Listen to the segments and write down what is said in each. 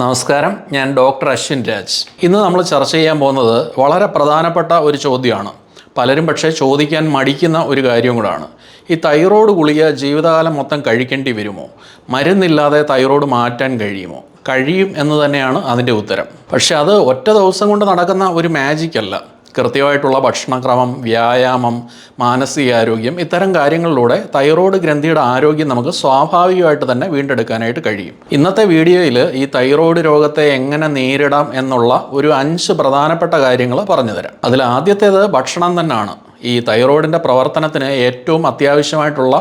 നമസ്കാരം. ഞാൻ ഡോക്ടർ അശ്വിൻ രാജ്. ഇന്ന് നമ്മൾ ചർച്ച ചെയ്യാൻ പോകുന്നത് വളരെ പ്രധാനപ്പെട്ട ഒരു ചോദ്യമാണ്. പലരും പക്ഷേ ചോദിക്കാൻ മടിക്കുന്ന ഒരു കാര്യം കൂടാണ്. ഈ തൈറോയ്ഡ് ഗുളിക ജീവിതകാലം മൊത്തം കഴിക്കേണ്ടി വരുമോ? മരുന്നില്ലാതെ തൈറോയ്ഡ് മാറ്റാൻ കഴിയുമോ? കഴിയും എന്ന് തന്നെയാണ് അതിന്റെ ഉത്തരം. പക്ഷേ അത് ഒറ്റ ദിവസം കൊണ്ട് നടക്കുന്ന ഒരു മാജിക് അല്ല. കൃത്യമായിട്ടുള്ള ഭക്ഷണക്രമം വ്യായാമം മാനസികാരോഗ്യം ഇത്തരം കാര്യങ്ങളിലൂടെ തൈറോയ്ഡ് ഗ്രന്ഥിയുടെ ആരോഗ്യം നമുക്ക് സ്വാഭാവികമായിട്ട് തന്നെ വീണ്ടെടുക്കാനായിട്ട് കഴിയും. ഇന്നത്തെ വീഡിയോയിൽ ഈ തൈറോയ്ഡ് രോഗത്തെ എങ്ങനെ നേരിടാം എന്നുള്ള ഒരു അഞ്ച് പ്രധാനപ്പെട്ട കാര്യങ്ങൾ പറഞ്ഞുതരാം. അതിൽ ആദ്യത്തേത് ഭക്ഷണം തന്നെയാണ്. ഈ തൈറോയിഡിന്റെ പ്രവർത്തനത്തിന് ഏറ്റവും അത്യാവശ്യമായിട്ടുള്ള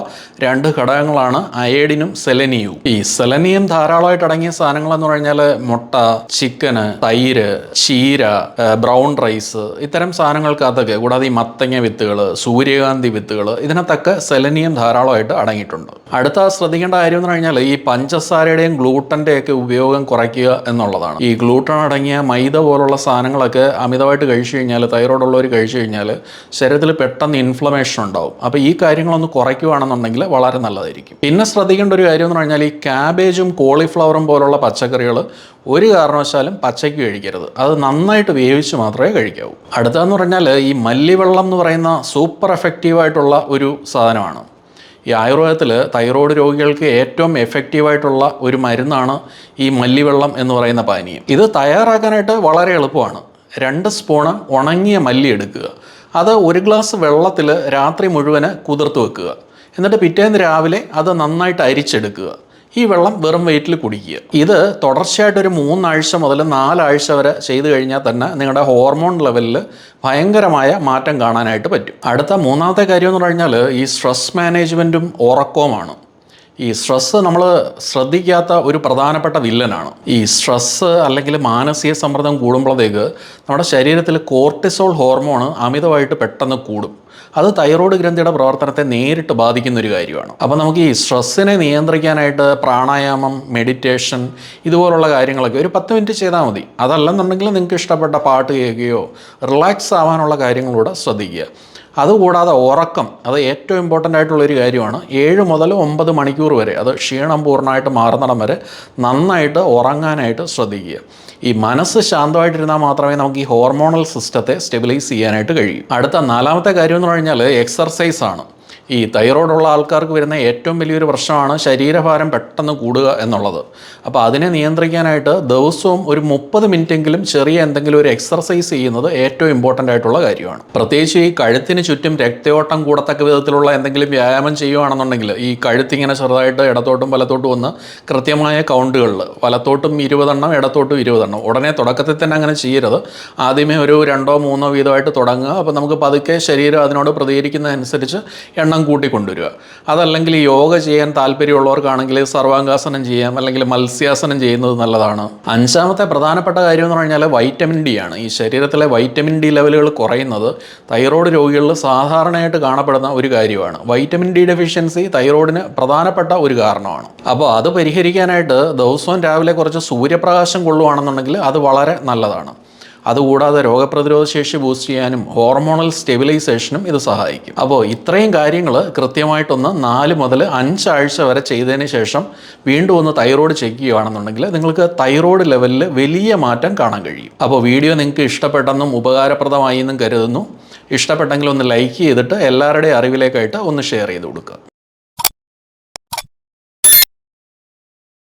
രണ്ട് ഘടകങ്ങളാണ് അയേഡിനും സെലനിയും. ഈ സെലനിയും ധാരാളമായിട്ട് അടങ്ങിയ സാധനങ്ങൾ എന്ന് പറഞ്ഞാൽ മുട്ട ചിക്കന് തൈര് ചീര ബ്രൗൺ റൈസ് ഇത്തരം സാധനങ്ങൾക്കകത്തൊക്കെ കൂടാതെ ഈ മത്തങ്ങ വിത്തുകൾ സൂര്യകാന്തി വിത്തുകൾ ഇതിനകത്തൊക്കെ സെലനിയം ധാരാളമായിട്ട് അടങ്ങിയിട്ടുണ്ട്. അടുത്ത ശ്രദ്ധിക്കേണ്ട കാര്യം എന്ന് പറഞ്ഞാൽ ഈ പഞ്ചസാരയുടെയും ഗ്ലൂട്ടന്റെയൊക്കെ ഉപയോഗം കുറയ്ക്കുക എന്നുള്ളതാണ്. ഈ ഗ്ലൂട്ടൺ അടങ്ങിയ മൈദ പോലുള്ള സാധനങ്ങളൊക്കെ അമിതമായിട്ട് കഴിച്ചു കഴിഞ്ഞാൽ തൈറോയിഡ് ഉള്ളവർ കഴിച്ചു കഴിഞ്ഞാൽ ശരീരത്തിൽ പെട്ടെന്ന് ഇൻഫ്ലമേഷൻ ഉണ്ടാവും. അപ്പോൾ ഈ കാര്യങ്ങളൊന്ന് കുറയ്ക്കുകയാണെന്നുണ്ടെങ്കിൽ വളരെ നല്ലതായിരിക്കും. പിന്നെ ശ്രദ്ധിക്കേണ്ട ഒരു കാര്യം എന്ന് പറഞ്ഞാൽ ഈ ക്യാബേജും കോളിഫ്ലവറും പോലുള്ള പച്ചക്കറികൾ ഒരു കാരണവശാലും പച്ചയ്ക്ക് കഴിക്കരുത്. അത് നന്നായിട്ട് വേവിച്ച് മാത്രമേ കഴിക്കാവൂ. അടുത്തതെന്ന് പറഞ്ഞാൽ ഈ മല്ലിവെള്ളം എന്ന് പറയുന്ന സൂപ്പർ എഫക്റ്റീവായിട്ടുള്ള ഒരു സാധനമാണ്. ഈ ആയുർവേദത്തിൽ തൈറോയ്ഡ് രോഗികൾക്ക് ഏറ്റവും എഫക്റ്റീവായിട്ടുള്ള ഒരു മരുന്നാണ് ഈ മല്ലിവെള്ളം എന്ന് പറയുന്ന പാനീയം. ഇത് തയ്യാറാക്കാനായിട്ട് വളരെ എളുപ്പമാണ്. രണ്ട് സ്പൂണ് ഉണങ്ങിയ മല്ലി എടുക്കുക. അത് ഒരു ഗ്ലാസ് വെള്ളത്തിൽ രാത്രി മുഴുവൻ കുതിർത്ത് വെക്കുക. എന്നിട്ട് പിറ്റേന്ന് രാവിലെ അത് നന്നായിട്ട് അരിച്ചെടുക്കുക. ഈ വെള്ളം വെറും വെയിറ്റിൽ കുടിക്കുക. ഇത് തുടർച്ചയായിട്ട് ഒരു മൂന്നാഴ്ച മുതൽ നാലാഴ്ച വരെ ചെയ്തു കഴിഞ്ഞാൽ തന്നെ നിങ്ങളുടെ ഹോർമോൺ ലെവലിൽ ഭയങ്കരമായ മാറ്റം കാണാനായിട്ട് പറ്റും. അടുത്ത മൂന്നാമത്തെ കാര്യം എന്ന് പറഞ്ഞാൽ ഈ സ്ട്രെസ് മാനേജ്മെന്റും ഉറക്കവുമാണ്. ഈ സ്ട്രെസ്സ് നമ്മൾ ശ്രദ്ധിക്കാത്ത ഒരു പ്രധാനപ്പെട്ട വില്ലനാണ്. ഈ സ്ട്രെസ്സ് അല്ലെങ്കിൽ മാനസിക സമ്മർദ്ദം കൂടുമ്പോഴത്തേക്ക് നമ്മുടെ ശരീരത്തിൽ കോർട്ടിസോൾ ഹോർമോൺ അമിതമായിട്ട് പെട്ടെന്ന് കൂടും. അത് തൈറോയ്ഡ് ഗ്രന്ഥിയുടെ പ്രവർത്തനത്തെ നേരിട്ട് ബാധിക്കുന്ന ഒരു കാര്യമാണ്. അപ്പോൾ നമുക്ക് ഈ സ്ട്രെസ്സിനെ നിയന്ത്രിക്കാനായിട്ട് പ്രാണായാമം മെഡിറ്റേഷൻ ഇതുപോലുള്ള കാര്യങ്ങളൊക്കെ ഒരു പത്ത് മിനിറ്റ് ചെയ്താൽ മതി. അതല്ലെന്നുണ്ടെങ്കിൽ നിങ്ങൾക്ക് ഇഷ്ടപ്പെട്ട പാട്ട് കേൾക്കുകയോ റിലാക്സ് ആവാനുള്ള കാര്യങ്ങളൂടെ ശ്രദ്ധിക്കുക. അതുകൂടാതെ ഉറക്കം അത് ഏറ്റവും ഇമ്പോർട്ടന്റ് ആയിട്ടുള്ളൊരു കാര്യമാണ്. ഏഴ് മുതൽ ഒമ്പത് മണിക്കൂർ വരെ അത് ക്ഷീണം പൂർണമായിട്ട് മാറുന്നിടം വരെ നന്നായിട്ട് ഉറങ്ങാനായിട്ട് ശ്രദ്ധിക്കുക. ഈ മനസ്സ് ശാന്തമായിട്ടിരുന്നാൽ മാത്രമേ നമുക്ക് ഈ ഹോർമോണൽ സിസ്റ്റത്തെ സ്റ്റെബിലൈസ് ചെയ്യാനായിട്ട് കഴിയൂ. അടുത്ത നാലാമത്തെ കാര്യം എന്ന് പറഞ്ഞാൽ എക്സർസൈസ് ആണ്. ഈ തൈറോയ്ഡുള്ള ആൾക്കാർക്ക് വരുന്ന ഏറ്റവും വലിയൊരു പ്രശ്നമാണ് ശരീരഭാരം പെട്ടെന്ന് കൂടുക എന്നുള്ളത്. അപ്പോൾ അതിനെ നിയന്ത്രിക്കാനായിട്ട് ദിവസവും ഒരു മുപ്പത് മിനിറ്റെങ്കിലും ചെറിയ എന്തെങ്കിലും ഒരു എക്സർസൈസ് ചെയ്യുന്നത് ഏറ്റവും ഇമ്പോർട്ടന്റ് ആയിട്ടുള്ള കാര്യമാണ്. പ്രത്യേകിച്ച് ഈ കഴുത്തിന് ചുറ്റും രക്തയോട്ടം കൂടത്തക്ക വിധത്തിലുള്ള എന്തെങ്കിലും വ്യായാമം ചെയ്യുകയാണെന്നുണ്ടെങ്കിൽ ഈ കഴുത്തിങ്ങനെ ചെറുതായിട്ട് ഇടത്തോട്ടും വലത്തോട്ടും വന്ന് കൃത്യമായ കൗണ്ടുകളിൽ വലത്തോട്ടും ഇരുപതെണ്ണം ഇടത്തോട്ടും ഇരുപതെണ്ണം. ഉടനെ തുടക്കത്തിൽ തന്നെ അങ്ങനെ ചെയ്യരുത്. ആദ്യമേ ഒരു രണ്ടോ മൂന്നോ വീതമായിട്ട് തുടങ്ങുക. അപ്പോൾ നമുക്ക് പതുക്കെ ശരീരം അതിനോട് പ്രതികരിക്കുന്നതനുസരിച്ച് എണ്ണം കൂട്ടിക്കൊണ്ടുവരിക അതല്ലെങ്കിൽ യോഗ ചെയ്യാൻ താല്പര്യമുള്ളവർക്കാണെങ്കിൽ സർവാംഗാസനം ചെയ്യാം അല്ലെങ്കിൽ മത്സ്യാസനം ചെയ്യുന്നത് നല്ലതാണ്. അഞ്ചാമത്തെ പ്രധാനപ്പെട്ട കാര്യം എന്ന് പറഞ്ഞാൽ വൈറ്റമിൻ ഡി ആണ്. ഈ ശരീരത്തിലെ വൈറ്റമിൻ ഡി ലെവലുകൾ കുറയുന്നത് തൈറോയ്ഡ് രോഗികളിൽ സാധാരണയായിട്ട് കാണപ്പെടുന്ന ഒരു കാര്യമാണ്. വൈറ്റമിൻ ഡി ഡെഫിഷ്യൻസി തൈറോയിഡിന് പ്രധാനപ്പെട്ട ഒരു കാരണമാണ്. അപ്പോൾ അത് പരിഹരിക്കാനായിട്ട് ദിവസവും രാവിലെ കുറച്ച് സൂര്യപ്രകാശം കൊള്ളുവാണെന്നുണ്ടെങ്കിൽ അത് വളരെ നല്ലതാണ്. അതുകൂടാതെ രോഗപ്രതിരോധ ശേഷി ബൂസ്റ്റ് ചെയ്യാനും ഹോർമോണൽ സ്റ്റെബിലൈസേഷനും ഇത് സഹായിക്കും. അപ്പോൾ ഇത്രയും കാര്യങ്ങൾ കൃത്യമായിട്ടൊന്ന് നാല് മുതൽ അഞ്ചാഴ്ച വരെ ചെയ്തതിന് ശേഷം വീണ്ടും ഒന്ന് തൈറോയ്ഡ് ചെക്ക് ചെയ്യുകയാണെന്നുണ്ടെങ്കിൽ നിങ്ങൾക്ക് തൈറോയ്ഡ് ലെവലിൽ വലിയ മാറ്റം കാണാൻ കഴിയും. അപ്പോൾ വീഡിയോ നിങ്ങൾക്ക് ഇഷ്ടപ്പെട്ടെന്നും ഉപകാരപ്രദമായി എന്നും കരുതുന്നു. ഇഷ്ടപ്പെട്ടെങ്കിൽ ഒന്ന് ലൈക്ക് ചെയ്തിട്ട് എല്ലാവരുടെയും അറിവിലേക്കായിട്ട് ഒന്ന് ഷെയർ ചെയ്ത് കൊടുക്കുക.